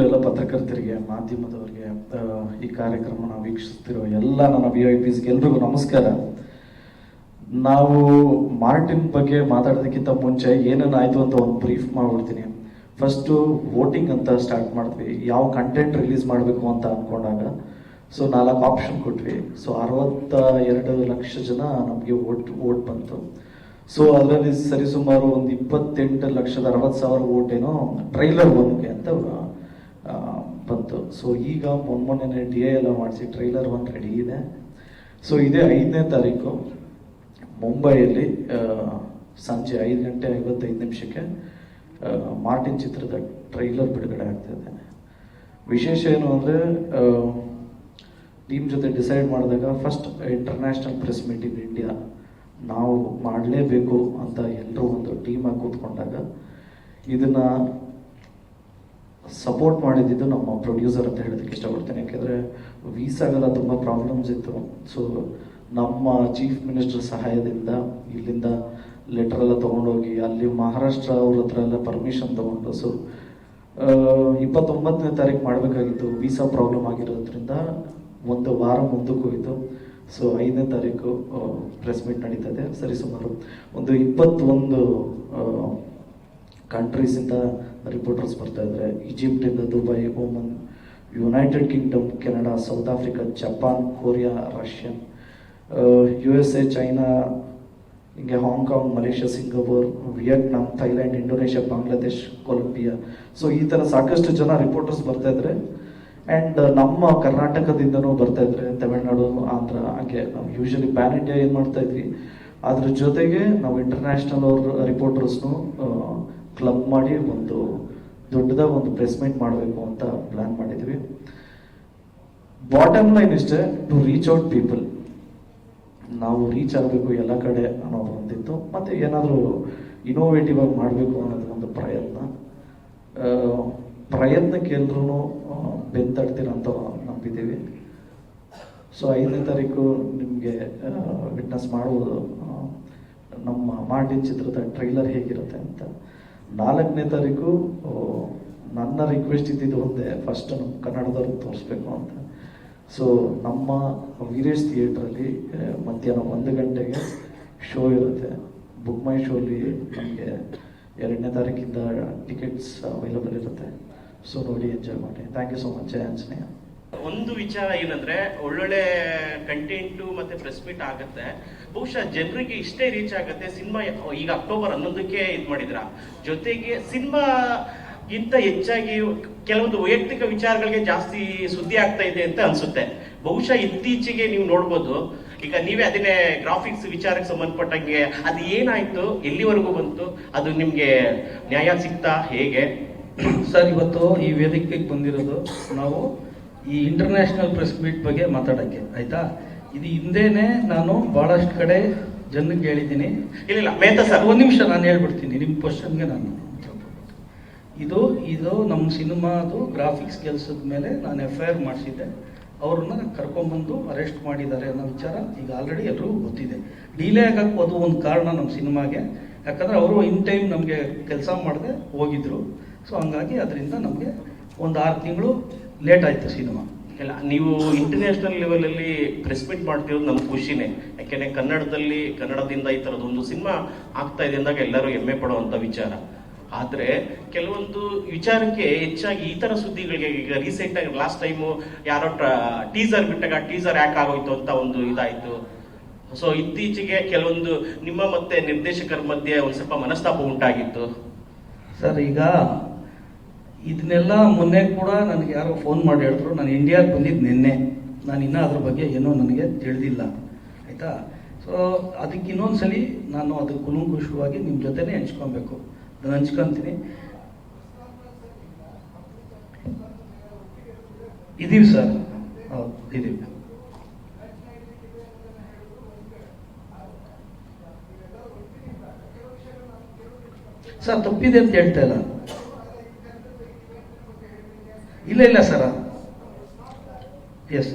ಎಲ್ಲ ಪತ್ರಕರ್ತರಿಗೆ, ಮಾಧ್ಯಮದವರಿಗೆ ಈ ಕಾರ್ಯಕ್ರಮನ ವೀಕ್ಷಿಸ್ತಿರೋ ಎಲ್ಲ ನನ್ನ ವಿ ಐ ಪಿಸ್ಗೆ ಎಲ್ರಿಗೂ ನಮಸ್ಕಾರ. ನಾವು ಮಾರ್ಟಿನ್ ಬಗ್ಗೆ ಮಾತಾಡೋದಕ್ಕಿಂತ ಮುಂಚೆ ಏನೇನು ಆಯ್ತು ಅಂತ ಒಂದು ಬ್ರೀಫ್ ಮಾಡ್ಬಿಡ್ತೀನಿ. ಫಸ್ಟು ವೋಟಿಂಗ್ ಅಂತ ಸ್ಟಾರ್ಟ್ ಮಾಡಿದ್ವಿ. ಯಾವ ಕಂಟೆಂಟ್ ರಿಲೀಸ್ ಮಾಡಬೇಕು ಅಂತ ಅಂದ್ಕೊಂಡಾಗ ಸೊ ನಾಲ್ಕು ಆಪ್ಷನ್ ಕೊಟ್ವಿ. ಸೊ ಅರವತ್ತ ಎರಡು ಲಕ್ಷ ಜನ ನಮಗೆ ವೋಟ್ ವೋಟ್ ಬಂತು. ಸೊ ಅದರಲ್ಲಿ ಸರಿಸುಮಾರು ಒಂದು ಇಪ್ಪತ್ತೆಂಟು ಲಕ್ಷದ ಅರವತ್ತು ಸಾವಿರ ವೋಟ್ ಏನೋ ಟ್ರೈಲರ್ ಒನ್ಗೆ ಅಂತ ಬಂತು. ಸೊ ಈಗ ಮೊನ್ನೆ ಡಿ ಎ ಎಲ್ಲ ಮಾಡಿಸಿ ಟ್ರೈಲರ್ ಒನ್ ರೆಡಿ ಇದೆ. ಸೊ ಇದೇ ಐದನೇ ತಾರೀಕು, ಮುಂಬೈಯಲ್ಲಿ ಸಂಜೆ ಐದು ಗಂಟೆ ಐವತ್ತೈದು ನಿಮಿಷಕ್ಕೆ ಮಾರ್ಟಿನ್ ಚಿತ್ರದ ಟ್ರೈಲರ್ ಬಿಡುಗಡೆ ಆಗ್ತಿದೆ ವಿಶೇಷ ಏನು ಅಂದರೆ ಟೀಮ್ ಜೊತೆ ಡಿಸೈಡ್ ಮಾಡಿದಾಗ first international press meet in India ನಾವು ಮಾಡಲೇಬೇಕು ಅಂತ ಎಲ್ಲರೂ ಒಂದು ಟೀಮಾಗಿ ಕೂತ್ಕೊಂಡಾಗ, ಇದನ್ನ ಸಪೋರ್ಟ್ ಮಾಡಿದ್ದು ನಮ್ಮ ಪ್ರೊಡ್ಯೂಸರ್ ಅಂತ ಹೇಳೋದಕ್ಕೆ ಇಷ್ಟಪಡ್ತೀನಿ. ಯಾಕೆಂದರೆ ವೀಸಾಗೆಲ್ಲ ತುಂಬ ಪ್ರಾಬ್ಲಮ್ಸ್ ಇತ್ತು. ಸೊ ನಮ್ಮ ಚೀಫ್ ಮಿನಿಸ್ಟರ್ ಸಹಾಯದಿಂದ ಇಲ್ಲಿಂದ ಲೆಟರ್ ಎಲ್ಲ ತೊಗೊಂಡೋಗಿ, ಅಲ್ಲಿ ಮಹಾರಾಷ್ಟ್ರ ಅವ್ರ ಹತ್ರ ಎಲ್ಲ ಪರ್ಮಿಷನ್ ತೊಗೊಂಡು ಸೊ ಇಪ್ಪತ್ತೊಂಬತ್ತನೇ ತಾರೀಕು ಮಾಡಬೇಕಾಗಿತ್ತು. ವೀಸಾ ಪ್ರಾಬ್ಲಮ್ ಆಗಿರೋದ್ರಿಂದ ಒಂದು ವಾರ ಮುಂದಕ್ಕೆ ಹೋಯಿತು. ಸೊ ಐದನೇ ತಾರೀಕು ಪ್ರೆಸ್ ಮೀಟ್ ನಡೀತದೆ. ಸರಿಸುಮಾರು ಒಂದು ಇಪ್ಪತ್ತೊಂದು ಕಂಟ್ರೀಸಿಂದ ರಿಪೋರ್ಟರ್ಸ್ ಬರ್ತಾ ಇದ್ದಾರೆ ಈಜಿಪ್ಟಿಂದ Dubai Oman United Kingdom, Canada, South Africa, Japan, Korea, Russian U S A China, ಹಿಂಗೆ Hong Kong Malaysia, Singapore, Vietnam, Thailand, Indonesia, Bangladesh, Colombia. So ಈ ಥರ ಸಾಕಷ್ಟು ಜನ ರಿಪೋರ್ಟರ್ಸ್ ಬರ್ತಾ ಇದ್ದಾರೆ ಆ್ಯಂಡ್ ನಮ್ಮ ಕರ್ನಾಟಕದಿಂದನೂ ಬರ್ತಾ ಇದ್ದಾರೆ ತಮಿಳ್ನಾಡು, ಆಂಧ್ರ, ಹಾಗೆ ನಾವು ಯೂಶಲಿ ಪ್ಯಾನ್ ಇಂಡಿಯಾ ಏನು ಮಾಡ್ತಾ ಇದ್ವಿ. ಅದ್ರ ಜೊತೆಗೆ ನಾವು ಇಂಟರ್ನ್ಯಾಷನಲ್ ಅವ್ರ ರಿಪೋರ್ಟರ್ಸ್ನು ಕ್ಲಬ್ ಮಾಡಿ ಒಂದು ದೊಡ್ಡದಾದ ಒಂದು ಪ್ಲೇಸ್ಮೆಂಟ್ ಮೀಟ್ ಮಾಡಬೇಕು ಅಂತ ಪ್ಲಾನ್ ಮಾಡಿದ್ವಿ. ಬಾಟಮ್ ಲೈನ್ ಇಷ್ಟೇ ಟು ರೀಚ್ ಔಟ್ ಪೀಪಲ್ ನಾವು ರೀಚ್ ಆಗಬೇಕು ಎಲ್ಲ ಕಡೆ ಅನ್ನೋದು ಒಂದಿತ್ತು. ಮತ್ತು ಏನಾದರೂ ಇನೋವೇಟಿವ್ ಆಗಿ ಮಾಡಬೇಕು ಅನ್ನೋದು ಒಂದು ಪ್ರಯತ್ನ. ಪ್ರಯತ್ನಕ್ಕೆ ಎಲ್ಲರೂ ಬೆಂತಡ್ತೀರ ಅಂತ ನಂಬಿದ್ದೀವಿ. ಸೊ ಐದನೇ ತಾರೀಕು ನಿಮಗೆ ವಿಟ್ನೆಸ್ ಮಾಡುವುದು ನಮ್ಮ ಮಾಡಿನ ಚಿತ್ರದ ಟ್ರೈಲರ್ ಹೇಗಿರುತ್ತೆ ಅಂತ. ನಾಲ್ಕನೇ ತಾರೀಕು ನನ್ನ ರಿಕ್ವೆಸ್ಟ್ ಇದ್ದಿದ್ದು ಒಂದೇ ಫಸ್ಟ್ ನಮ್ಮ ಕನ್ನಡದವ್ರಿಗೆ ತೋರಿಸ್ಬೇಕು ಅಂತ. ಸೊ ನಮ್ಮ ವೀರೇಶ್ ಥಿಯೇಟ್ರಲ್ಲಿ ಮಧ್ಯಾಹ್ನ ಒಂದು ಗಂಟೆಗೆ ಶೋ ಇರುತ್ತೆ. ಬುಕ್ ಮೈ ಶೋಲಿ ನಮಗೆ ಎರಡನೇ ತಾರೀಕಿಂದ ಟಿಕೆಟ್ಸ್ ಅವೈಲಬಲ್ ಇರುತ್ತೆ. ಸೊ ನೋಡಿ ಎಂಜಾಯ್ ಮಾಡಿ. ಥ್ಯಾಂಕ್ ಯು ಸೊ ಮಚ್ ಜಯ ಆಂಜನೇಯ. ಒಂದು ವಿಚಾರ ಏನಂದ್ರೆ, ಒಳ್ಳೊಳ್ಳೆ ಕಂಟೆಂಟು ಮತ್ತೆ ಪ್ರೆಸ್ ಮೀಟ್ ಆಗುತ್ತೆ. ಬಹುಶಃ ಜನರಿಗೆ ಇಷ್ಟೇ ರೀಚ್ ಆಗುತ್ತೆ ಸಿನಿಮಾ, ಈಗ ಅಕ್ಟೋಬರ್ ಹನ್ನೊಂದಕ್ಕೆ ಇದು ಮಾಡಿದ್ರ? ಜೊತೆಗೆ ಸಿನಿಮಾ ಗಿಂತ ಹೆಚ್ಚಾಗಿ ಕೆಲವೊಂದು ವೈಯಕ್ತಿಕ ವಿಚಾರಗಳಿಗೆ ಜಾಸ್ತಿ ಸುದ್ದಿ ಆಗ್ತಾ ಇದೆ ಅಂತ ಅನ್ಸುತ್ತೆ. ಬಹುಶಃ ಇತ್ತೀಚೆಗೆ ನೀವು ನೋಡ್ಬೋದು, ಈಗ ನೀವೇ ಅದನ್ನೇ ಗ್ರಾಫಿಕ್ಸ್ ವಿಚಾರಕ್ಕೆ ಸಂಬಂಧಪಟ್ಟಂಗೆ ಅದು ಏನಾಯ್ತು, ಎಲ್ಲಿವರೆಗೂ ಬಂತು, ಅದು ನಿಮ್ಗೆ ನ್ಯಾಯ ಸಿಗ್ತಾ, ಹೇಗೆ? ಸರ್, ಇವತ್ತು ಈ ವೇದಿಕೆಗೆ ಬಂದಿರೋದು ನಾವು ಈ ಇಂಟರ್ನ್ಯಾಷನಲ್ ಪ್ರೆಸ್ ಮೀಟ್ ಬಗ್ಗೆ ಮಾತಾಡೋಕ್ಕೆ ಆಯ್ತಾ? ಇದು ಹಿಂದೆನೆ ನಾನು ಬಹಳಷ್ಟು ಕಡೆ ಜನಕ್ಕೆ ಹೇಳಿದ್ದೀನಿ. ಇಲ್ಲ ಇಲ್ಲ ಮೇಹ್ತಾ ಸರ್. ಒಂದು ನಿಮಿಷ ನಾನು ಹೇಳ್ಬಿಡ್ತೀನಿ ನಿಮ್ಮ ಕ್ವಶನ್ಗೆ ನಾನು. ಇದು ಇದು ನಮ್ಮ ಸಿನಿಮಾದು ಗ್ರಾಫಿಕ್ಸ್ ಕೆಲಸದ ಮೇಲೆ ನಾನು ಎಫ್ ಐ ಆರ್ ಮಾಡಿಸಿದ್ದೆ. ಅವ್ರನ್ನ ಕರ್ಕೊಂಬಂದು ಅರೆಸ್ಟ್ ಮಾಡಿದ್ದಾರೆ ಅನ್ನೋ ವಿಚಾರ ಈಗ ಆಲ್ರೆಡಿ ಎಲ್ರಿಗೂ ಗೊತ್ತಿದೆ. ಡಿಲೇ ಆಗಕ್ಕೆ ಅದು ಒಂದು ಕಾರಣ ನಮ್ಮ ಸಿನಿಮಾಗೆ. ಯಾಕಂದ್ರೆ ಅವರು ಇನ್ ಟೈಮ್ ನಮಗೆ ಕೆಲಸ ಮಾಡದೆ ಹೋಗಿದ್ರು. ಸೊ ಹಂಗಾಗಿ ಅದರಿಂದ ನಮಗೆ ಒಂದು ಆರು ತಿಂಗಳು ಲೇಟ್ ಆಯಿತು ಸಿನಿಮಾ. ಇಲ್ಲ ನೀವು ಇಂಟರ್ನ್ಯಾಷನಲ್ ಲೆವೆಲಲ್ಲಿ ಪ್ರೆಸ್ ಮೀಟ್ ಮಾಡ್ತಿರೋದು ನಮ್ಮ ಖುಷಿನೇ. ಯಾಕೆಂದರೆ ಕನ್ನಡದಲ್ಲಿ ಕನ್ನಡದಿಂದ ಈ ಥರದ್ದು ಒಂದು ಸಿನಿಮಾ ಆಗ್ತಾ ಇದೆ ಅಂದಾಗ ಎಲ್ಲರೂ ಹೆಮ್ಮೆ ಪಡುವಂಥ ವಿಚಾರ. ಆದರೆ ಕೆಲವೊಂದು ವಿಚಾರಕ್ಕೆ ಹೆಚ್ಚಾಗಿ ಈ ಥರ ಸುದ್ದಿಗಳಿಗೆ ಈಗ ರೀಸೆಂಟಾಗಿ ಲಾಸ್ಟ್ ಟೈಮು ಯಾರೋ ಟೀಸರ್ ಬಿಟ್ಟಾಗ ಟೀಸರ್ ಯಾಕೆ ಆಗೋಯ್ತು ಅಂತ ಒಂದು ಇದಾಯಿತು. ಸೊ ಇತ್ತೀಚೆಗೆ ಕೆಲವೊಂದು ನಿಮ್ಮ ಮತ್ತೆ ನಿರ್ದೇಶಕರ ಮಧ್ಯೆ ಒಂದು ಸ್ವಲ್ಪ ಮನಸ್ತಾಪ ಉಂಟಾಗಿತ್ತು. ಸರ್ ಈಗ ಇದನ್ನೆಲ್ಲ ಮೊನ್ನೆ ಕೂಡ ನನಗೆ ಯಾರೋ ಫೋನ್ ಮಾಡಿ ಹೇಳಿದ್ರು, ನಾನು ಇಂಡಿಯಾಗೆ ಬಂದಿದ್ದು ನಿನ್ನೆ. ನಾನು ಇನ್ನೂ ಅದ್ರ ಬಗ್ಗೆ ಏನೂ ನನಗೆ ತಿಳಿದಿಲ್ಲ. ಆಯಿತಾ? ಸೊ ಅದಕ್ಕೆ ಇನ್ನೊಂದು ಸಲ ನಾನು ಅದು ಕುಲುಂಕುಷವಾಗಿ ನಿಮ್ಮ ಜೊತೆನೇ ಹಂಚ್ಕೊಬೇಕು. ಅದನ್ನು ಹಂಚ್ಕೊತೀನಿ. ಇದೀವಿ ಸರ್. ಹೌದು, ಇದೀವಿ. ಸರ್, ತಪ್ಪಿದೆ ಅಂತ ಹೇಳ್ತಾ ಇಲ್ಲ. ಇಲ್ಲ ಇಲ್ಲ ಸರ್ ಎಸ್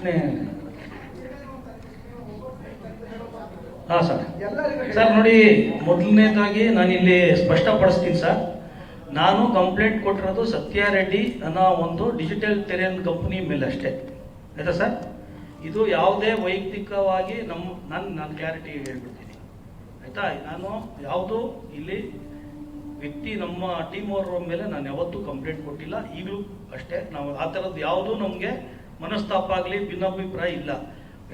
ಪ್ರಶ್ನೆ. ಹಾ ಸರ್ ಸರ್ ನೋಡಿ, ಮೊದಲನೇದಾಗಿ ನಾನು ಇಲ್ಲಿ ಸ್ಪಷ್ಟಪಡಿಸ್ತೀನಿ ಸರ್ ನಾನು ಕಂಪ್ಲೇಂಟ್ ಕೊಟ್ಟಿರೋದು ಸತ್ಯಾರೆಡ್ಡಿ ನನ್ನ ಒಂದು ಡಿಜಿಟಲ್ ಟೆರೇನ್ ಕಂಪ್ನಿ ಮೇಲೆ ಅಷ್ಟೇ. ಆಯ್ತಾ ಸರ್ ಇದು ಯಾವುದೇ ವೈಯಕ್ತಿಕವಾಗಿ ನಮ್ಮ ನಾನು ನಾನು ಕ್ಲಾರಿಟಿ ಹೇಳ್ಬಿಡ್ತೀನಿ. ಆಯಿತಾ? ನಾನು ಯಾವುದು ಇಲ್ಲಿ ವ್ಯಕ್ತಿ ನಮ್ಮ ಟೀಮ್ ಅವರ ಮೇಲೆ ನಾನು ಯಾವತ್ತೂ ಕಂಪ್ಲೇಂಟ್ ಕೊಟ್ಟಿಲ್ಲ. ಈಗಲೂ ಅಷ್ಟೇ. ನಾವು ಆ ಥರದ್ದು ಯಾವುದೂ ನಮಗೆ ಮನಸ್ತಾಪ ಆಗಲಿ ಭಿನ್ನಾಭಿಪ್ರಾಯ ಇಲ್ಲ.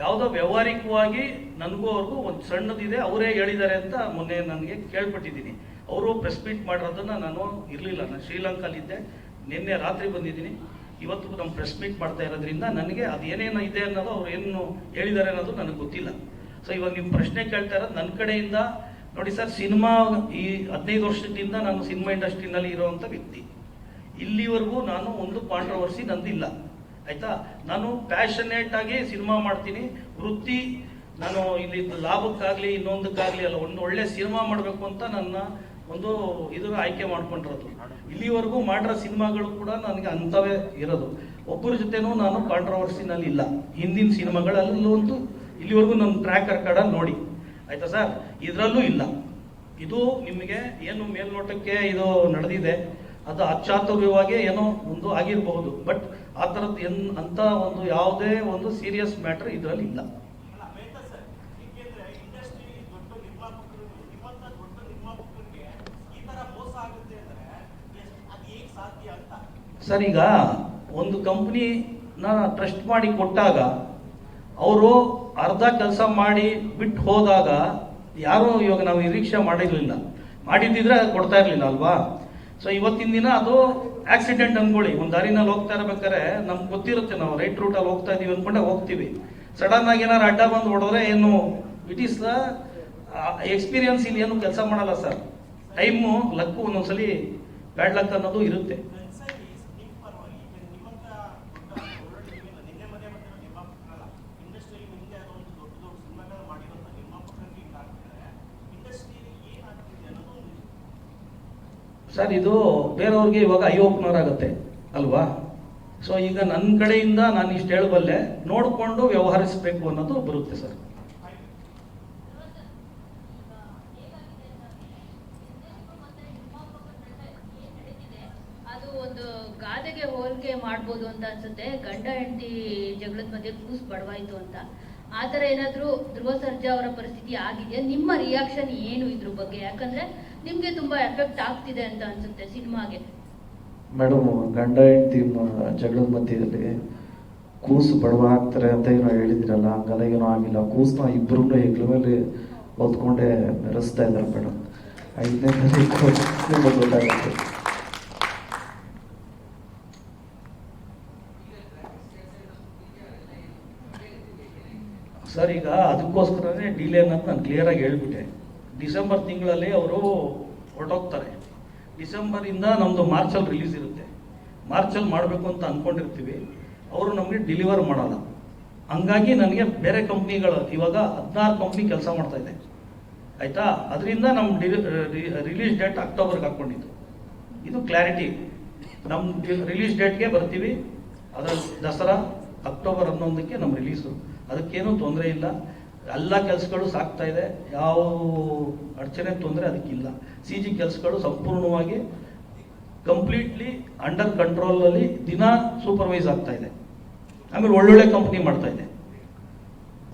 ಯಾವುದೋ ವ್ಯವಹಾರಿಕವಾಗಿ ನನಗೂ ಅವ್ರಿಗೂ ಒಂದು ಸಣ್ಣದಿದೆ, ಅವರೇ ಹೇಳಿದ್ದಾರೆ ಅಂತ ಮೊನ್ನೆ ನನಗೆ ಕೇಳ್ಪಟ್ಟಿದ್ದೀನಿ. ಅವರು ಪ್ರೆಸ್ ಮೀಟ್ ಮಾಡಿರೋದನ್ನು ನಾನು ಇರಲಿಲ್ಲ. ನಾನು ಶ್ರೀಲಂಕಾಲಿದ್ದೆ ನಿನ್ನೆ ರಾತ್ರಿ ಬಂದಿದ್ದೀನಿ. ಇವತ್ತು ನಮ್ಮ ಪ್ರೆಸ್ ಮೀಟ್ ಮಾಡ್ತಾ ಇರೋದ್ರಿಂದ ನನಗೆ ಅದು ಏನೇನು ಇದೆ ಅನ್ನೋದು ಅವ್ರು ಏನು ಹೇಳಿದ್ದಾರೆ ಅನ್ನೋದು ನನಗೆ ಗೊತ್ತಿಲ್ಲ. ಸೊ ಇವಾಗ ನಿಮ್ಮ ಪ್ರಶ್ನೆ ಕೇಳ್ತಾ ಇರೋದು ನನ್ನ ಕಡೆಯಿಂದ, ನೋಡಿ ಸರ್, ಸಿನಿಮಾ ಈ ಹದಿನೈದು ವರ್ಷದಿಂದ ನಾನು ಸಿನಿಮಾ ಇಂಡಸ್ಟ್ರಿನಲ್ಲಿ ಇರೋವಂಥ ವ್ಯಕ್ತಿ. ಇಲ್ಲಿವರೆಗೂ ನಾನು ಒಂದು ಕಾಂಟ್ರವರ್ಸಿ ನಂದಿಲ್ಲ. ಆಯ್ತಾ? ನಾನು ಪ್ಯಾಷನೇಟ್ ಆಗಿ ಸಿನಿಮಾ ಮಾಡ್ತೀನಿ. ವೃತ್ತಿ, ನಾನು ಇಲ್ಲಿ ಲಾಭಕ್ಕಾಗಲಿ, ಇನ್ನೊಂದಕ್ಕಾಗಲಿ ಅಲ್ಲ, ಒಂದು ಒಳ್ಳೆ ಸಿನಿಮಾ ಮಾಡಬೇಕು ಅಂತ ನನ್ನ ಒಂದು ಇದನ್ನ ಆಯ್ಕೆ ಮಾಡ್ಕೊಂಡಿರೋದು. ಇಲ್ಲಿವರೆಗೂ ಮಾಡಿರೋ ಸಿನಿಮಾಗಳು ಕೂಡ ನನಗೆ ಅಂಥವೇ ಇರೋದು. ಒಬ್ಬರ ಜೊತೆನೂ ನಾನು ಕಾಂಟ್ರವರ್ಸಿನಲ್ಲಿ ಇಲ್ಲ. ಹಿಂದಿನ ಸಿನಿಮಾಗಳಲ್ಲೂ ಅಂತೂ ಇಲ್ಲಿವರೆಗೂ ನನ್ನ ಟ್ರ್ಯಾಕ್ ರೆಕಾರ್ಡ್ ನೋಡಿ. ಆಯ್ತಾ ಸರ್? ಇದರಲ್ಲೂ ಇಲ್ಲ. ಇದು ನಿಮಗೆ ಏನು ಮೇಲ್ನೋಟಕ್ಕೆ ಇದು ನಡೆದಿದೆ. ಅದು ಅಚಾತುರ್ಯವಾಗಿ ಏನೋ ಒಂದು ಆಗಿರಬಹುದು. ಬಟ್ ಆ ಥರದ್ದು ಎನ್ ಅಂತ ಒಂದು ಯಾವುದೇ ಒಂದು ಸೀರಿಯಸ್ ಮ್ಯಾಟರ್ ಇದರಲ್ಲಿ ಇಲ್ಲ ಸರ್ ಈಗ ಒಂದು ಕಂಪ್ನಿನ ಟ್ರಸ್ಟ್ ಮಾಡಿ ಕೊಟ್ಟಾಗ ಅವರು ಅರ್ಧ ಕೆಲಸ ಮಾಡಿ ಬಿಟ್ಟು ಹೋದಾಗ ಯಾರು ಇವಾಗ ನಾವು ನಿರೀಕ್ಷೆ ಮಾಡಿರಲಿಲ್ಲ. ಮಾಡಿದ್ದಿದ್ರೆ ಕೊಡ್ತಾ ಇರಲಿಲ್ಲ ಅಲ್ವಾ? ಸೊ ಇವತ್ತಿನ ದಿನ ಅದು ಆಕ್ಸಿಡೆಂಟ್ ಅನ್ಕೊಳ್ಳಿ ಒಂದು ದಾರಿನಲ್ಲಿ ಹೋಗ್ತಾ ಇರ್ಬೇಕಾದ್ರೆ ನಮ್ಗೆ ಗೊತ್ತಿರುತ್ತೆ ನಾವು ರೈಟ್ ರೂಟಲ್ಲಿ ಹೋಗ್ತಾ ಇದೀವಿ ಅನ್ಕೊಂಡೆ ಹೋಗ್ತೀವಿ. ಸಡನ್ ಆಗಿ ಏನಾರು ಅಡ್ಡ ಬಂದು ಹೊಡೆದ್ರೆ ಏನು ಇಟ್ ಈಸ್ ದ ಎಕ್ಸ್ಪೀರಿಯನ್ಸ್ ಇಲ್ಲಿ ಏನು ಕೆಲಸ ಮಾಡಲ್ಲ ಸರ್. ಟೈಮು ಲಕ್ಕು ಒಂದೊಂದ್ಸಲಿ ಬ್ಯಾಡ್ ಲಕ್ ಅನ್ನೋದು ಇರುತ್ತೆ. ಸರ್, ಇದು ಬೇರೆಯವ್ರಿಗೆ ಇವಾಗ ಐ ಓಪನರ್ ಆಗುತ್ತೆ ಅಲ್ವಾ? ಸೊ ಈಗ ನನ್ನ ಕಡೆಯಿಂದ ನಾನು ಇಷ್ಟು ಹೇಳಬಲ್ಲೆ, ನೋಡಿಕೊಂಡು ವ್ಯವಹರಿಸಬೇಕು ಅನ್ನೋದು ಬರುತ್ತೆ ಸರ್. ಗಾದೆಗೆ ಹೋಲಿಕೆ ಮಾಡ್ಬೋದು ಅಂತ ಅನ್ಸುತ್ತೆ. ಗಂಡ ಹೆಂಡತಿ ಜಗಳದ ಮಧ್ಯೆ ಕೂಸ್ ಬಡವಾಯ್ತು ಅಂತ. ಆ ಥರ ಏನಾದರೂ ಧ್ರುವ ಸರ್ಜಾ ಅವರ ಪರಿಸ್ಥಿತಿ ಆಗಿದೆಯಾ ನಿಮ್ಮ ರಿಯಾಕ್ಷನ್ ಏನು ಇದ್ರ ಬಗ್ಗೆ? ಯಾಕಂದ್ರೆ ನಿಮಗೆ ತುಂಬಾ ಎಫೆಕ್ಟ್ ಆಗ್ತಿದೆ ಅಂತ ಅನ್ಸುತ್ತೆ ಸಿನಿಮಾಗೆ. ಮೇಡಮ್ ಗಂಡ ಹೆಂಡತಿ ಜಗಳದ ಮಧ್ಯದಲ್ಲಿ ಕೂಸು ಬಡವ ಆಗ್ತಾರೆ ಅಂತ ಏನೋ ಹೇಳಿದ್ರಲ್ಲ ಹಂಗಲ್ಲ ಏನೋ ಆಗಿಲ್ಲ. ಕೂಸನ್ನ ಇಬ್ಬರೂ ಹೆಗ್ಲ ಮೇಲೆ ಹೊತ್ಕೊಂಡೆ ಮೆರೆಸ್ತಾ ಇದ್ದಾರೆ ಮೇಡಮ್ ಐದನೇ ತಾರೀಕು ಗೊತ್ತಾಗುತ್ತೆ. ಸರ್ ಈಗ ಅದಕ್ಕೋಸ್ಕರನೇ ಡಿಲೇ ಅನ್ನೋದು ನಾನು ಕ್ಲಿಯರಾಗಿ ಹೇಳ್ಬಿಟ್ಟೆ. ಡಿಸೆಂಬರ್ ತಿಂಗಳಲ್ಲಿ ಅವರು ಹೊರಟೋಗ್ತಾರೆ. ಡಿಸೆಂಬರಿಂದ ನಮ್ಮದು ಮಾರ್ಚಲ್ಲಿ ರಿಲೀಸ್ ಇರುತ್ತೆ. ಮಾರ್ಚಲ್ಲಿ ಮಾಡಬೇಕು ಅಂತ ಅಂದ್ಕೊಂಡಿರ್ತೀವಿ ಅವರು ನಮಗೆ ಡಿಲಿವರ್ ಮಾಡಲ್ಲ. ಹಂಗಾಗಿ ನನಗೆ ಬೇರೆ ಕಂಪ್ನಿಗಳು ಇವಾಗ ಹದಿನಾರು ಕಂಪ್ನಿ ಕೆಲಸ ಮಾಡ್ತಾ ಇದೆ. ಆಯಿತಾ? ಅದರಿಂದ ನಮ್ಮ ರಿಲೀಸ್ ಡೇಟ್ ಅಕ್ಟೋಬರ್ಗೆ ಹಾಕ್ಕೊಂಡಿದ್ದು. ಇದು ಕ್ಲಾರಿಟಿ ನಮ್ಮ ರಿಲೀಸ್ ಡೇಟ್ಗೆ ಬರ್ತೀವಿ. ಅದರ ದಸರಾ ಅಕ್ಟೋಬರ್ ಹನ್ನೊಂದಕ್ಕೆ ನಮ್ಮ ರಿಲೀಸು ಅದಕ್ಕೇನು ತೊಂದರೆ ಇಲ್ಲ. ಎಲ್ಲ ಕೆಲಸಗಳು ಸಾಕ್ತಾ ಇದೆ. ಯಾವ ಅಡಚಣೆ ತೊಂದರೆ ಅದಕ್ಕಿಲ್ಲ. ಸಿ ಜಿ ಕೆಲಸಗಳು ಸಂಪೂರ್ಣವಾಗಿ ಕಂಪ್ಲೀಟ್ಲಿ ಅಂಡರ್ ಕಂಟ್ರೋಲಲ್ಲಿ ದಿನ ಸೂಪರ್ವೈಸ್ ಆಗ್ತಾ ಇದೆ. ಆಮೇಲೆ ಒಳ್ಳೊಳ್ಳೆ ಕಂಪ್ನಿ ಮಾಡ್ತಾ ಇದೆ.